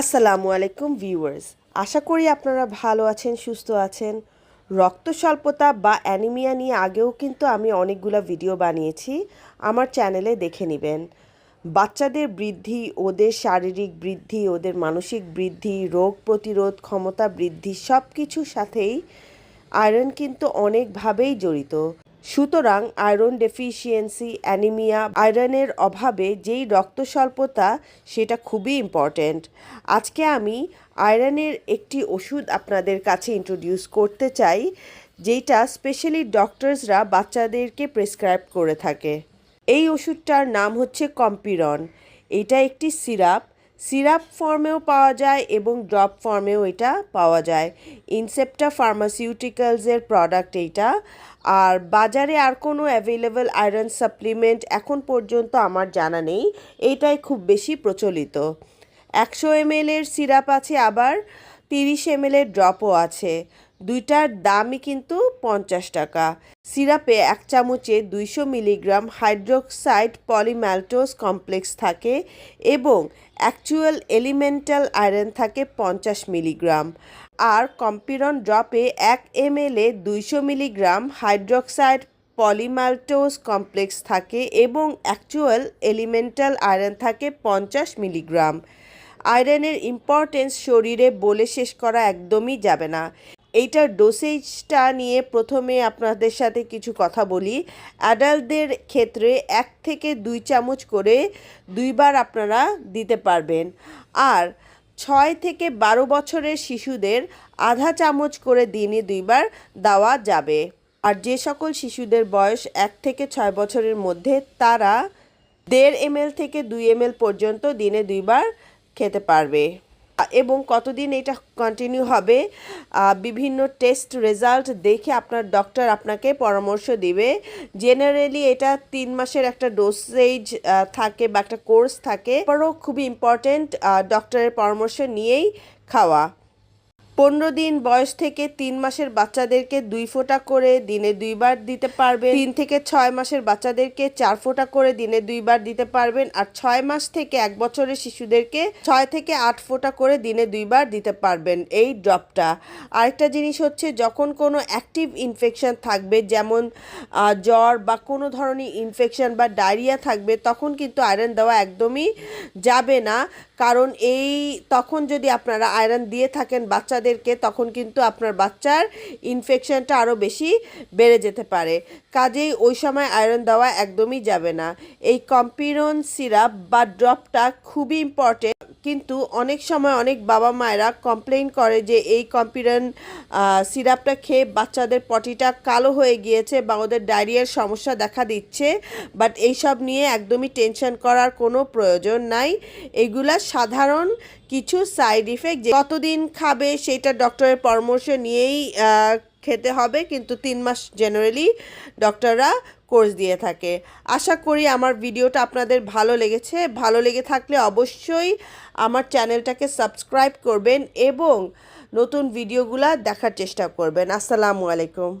আসসালামু আলাইকুম ভিউয়ার্স আশা করি আপনারা ভালো আছেন, সুস্থ আছেন। রক্ত স্বল্পতা বা অ্যানিমিয়া নিয়ে আগেও কিন্তু আমি অনেকগুলো ভিডিও বানিয়েছি। আমার চ্যানেলে দেখে নেবেন। বাচ্চাদের বৃদ্ধি, ওদের শারীরিক বৃদ্ধি, ওদের মানসিক বৃদ্ধি, রোগ প্রতিরোধ ক্ষমতা বৃদ্ধি সব কিছুর সাথেই আয়রন কিন্তু অনেকভাবেই জড়িত। সুতরাং আয়রন ডেফিসিয়েন্সি অ্যানিমিয়া আয়রনের অভাবে যেই রক্ত স্বল্পতা সেটা খুবই ইম্পর্ট্যান্ট আজকে আমি আয়রনের একটি ওষুধ আপনাদের কাছে ইন্ট্রোডিউস করতে চাই যেটা স্পেশালি ডক্টরসরা বাচ্চাদেরকে প্রেসক্রাইব করে থাকে। এই ওষুধটার নাম হচ্ছে কম্পিরন এটা একটি সিরাপ সিরাপ ফর্মেও পাওয়া যায় এবং ড্রপ ফর্মেও এটা পাওয়া যায়। ইনসেপ্টা ফার্মাসিউটিক্যালসের প্রোডাক্ট এইটা। আর বাজারে আর কোনো অ্যাভেলেবল আয়রন সাপ্লিমেন্ট এখন পর্যন্ত আমার জানা নেই। এইটাই খুব বেশি প্রচলিত। একশো এমএলের সিরাপ আছে আবার, তিরিশ এমএলের ড্রপও আছে। দুইটার দামই কিন্তু পঞ্চাশ টাকা। সিরাপে এক চামচে দুইশো মিলিগ্রাম হাইড্রোক্সাইড পলিম্যালটোজ কমপ্লেক্স থাকে এবং অ্যাকচুয়াল এলিমেন্টাল আয়রন থাকে পঞ্চাশ মিলিগ্রাম। আর কম্পিরন ড্রপে এক এম এ দুইশো মিলিগ্রাম হাইড্রোক্সাইড পলিমাল্টোজ কমপ্লেক্স থাকে এবং অ্যাকচুয়াল এলিমেন্টাল আয়রন থাকে পঞ্চাশ মিলিগ্রাম। আয়রনের ইম্পর্টেন্স শরীরে বলে শেষ করা একদমই যাবে না। এইটার ডোসেজটা নিয়ে প্রথমে আপনাদের সাথে কিছু কথা বলি। অ্যাডাল্টদের ক্ষেত্রে এক থেকে দুই চামচ করে দুইবার আপনারা দিতে পারবেন। আর ছয় থেকে বারো বছরের শিশুদের আধা চামচ করে দিনে দুইবার দেওয়া যাবে। আর যে সকল শিশুদের বয়স এক থেকে ছয় বছরের মধ্যে, তারা দেড় এমএল থেকে দুই এমএল পর্যন্ত দিনে দুইবার খেতে পারবে। এবং কতদিন এটা কন্টিনিউ হবে বিভিন্ন টেস্ট রেজাল্ট দেখে আপনার ডক্টর আপনাকে পরামর্শ দিবে। জেনারেলি এটা তিন মাসের একটা ডোসেজ থাকে বা একটা কোর্স থাকে। পরও খুবই ইম্পর্টেন্ট ডক্টরের পরামর্শ নিয়েই খাওয়া। পনেরো দিন বয়স থেকে তিন মাসের বাচ্চাদেরকে দুই ফোঁটা করে দিনে দুইবার দিতে পারবেন। তিন থেকে ছয় মাসের বাচ্চাদেরকে চার ফোঁটা করে দিনে দুইবার দিতে পারবেন আর ছয় মাস থেকে এক বছরের শিশুদেরকে ছয় থেকে আট ফোঁটা করে দিনে দুইবার দিতে পারবেন এই ড্রপটা। আরেকটা জিনিস হচ্ছে, যখন কোনো অ্যাক্টিভ ইনফেকশন থাকবে, যেমন জ্বর বা কোনো ধরনের ইনফেকশন বা ডায়রিয়া থাকবে, তখন কিন্তু আয়রন দেওয়া একদমই যাবে না। কারণ এই তখন যদি আপনারা আয়রন দিয়ে থাকেন বাচ্চাদেরকে, তখন কিন্তু আপনার বাচ্চার ইনফেকশানটা আরও বেশি বেড়ে যেতে পারে। কাজেই ওই সময় আয়রন দেওয়া একদমই যাবে না। এই কম্পিরন সিরাপ বা ড্রপটা খুবই ইম্পর্টেন্ট কিন্তু অনেক সময় অনেক বাবা মায়েরা কমপ্লেন করে যে এই কম্পিরন সিরাপটা খেয়ে বাচ্চাদের পটিটা কালো হয়ে গিয়েছে বা ওদের ডায়রিয়ার সমস্যা দেখা দিচ্ছে বাট এইসব নিয়ে একদমই টেনশন করার কোনো প্রয়োজন নাই। এগুলা সাধারণ কিছু সাইড ইফেক্ট কতদিন খাবে সেটা ডক্টরের পরামর্শ নিয়েই খেতে হবে, কিন্তু তিন মাস জেনারেলি ডক্টররা কোর্স দিয়ে থাকে। আশা করি আমার ভিডিওটা আপনাদের ভালো লেগেছে। ভালো লেগে থাকলে অবশ্যই আমার চ্যানেলটাকে সাবস্ক্রাইব করবেন এবং নতুন ভিডিওগুলা দেখার চেষ্টা করবেন। আসসালামু আলাইকুম।